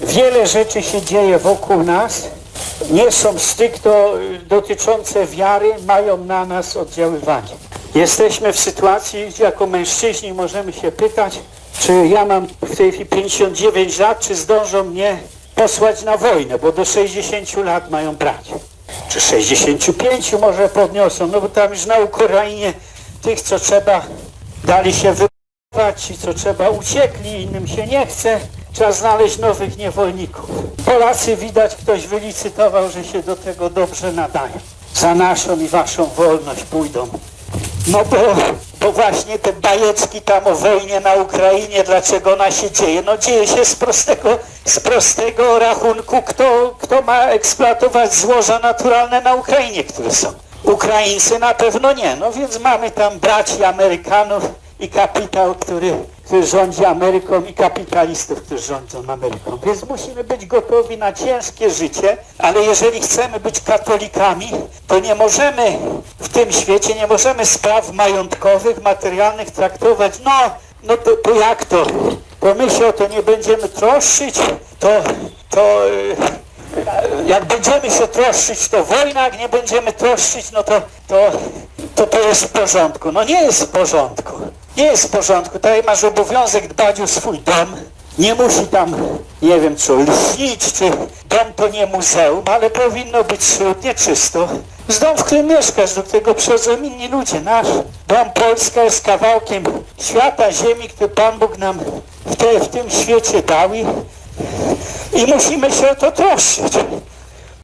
Wiele rzeczy się dzieje wokół nas, nie są stricto y, dotyczące wiary, mają na nas oddziaływanie. Jesteśmy w sytuacji, gdzie jako mężczyźni możemy się pytać, czy ja mam w tej chwili 59 lat, czy zdążą mnie posłać na wojnę, bo do 60 lat mają brać. Czy 65 może podniosą, no bo tam już na Ukrainie tych, co trzeba, dali się wybrać, ci, co trzeba, uciekli, innym się nie chce. Trzeba znaleźć nowych niewolników. Polacy widać, ktoś wylicytował, że się do tego dobrze nadają. Za naszą i waszą wolność pójdą. No bo, bo właśnie te bajeczki tam o wojnie na Ukrainie, dlaczego ona się dzieje? No dzieje się z prostego, z prostego rachunku, kto, kto ma eksploatować złoża naturalne na Ukrainie, które są. Ukraińcy na pewno nie, no więc mamy tam braci Amerykanów i kapitał, który, który rządzi Ameryką i kapitalistów, którzy rządzą Ameryką. Więc musimy być gotowi na ciężkie życie, ale jeżeli chcemy być katolikami, to nie możemy w tym świecie, nie możemy spraw majątkowych, materialnych traktować, no, no to, to jak to? To my się o to nie będziemy troszczyć, to, to y, jak będziemy się troszczyć, to wojna, jak nie będziemy troszczyć, no to, to, to to jest w porządku. No nie jest w porządku. Nie jest w porządku. Tutaj masz obowiązek dbać o swój dom. Nie musi tam, nie wiem co, lśnić, czy dom to nie muzeum, ale powinno być schludnie, czysto. Z dom, w którym mieszkasz, do którego przychodzą inni ludzie. Nasz dom Polska jest kawałkiem świata, ziemi, który Pan Bóg nam w, te, w tym świecie dał i i musimy się o to troszczyć.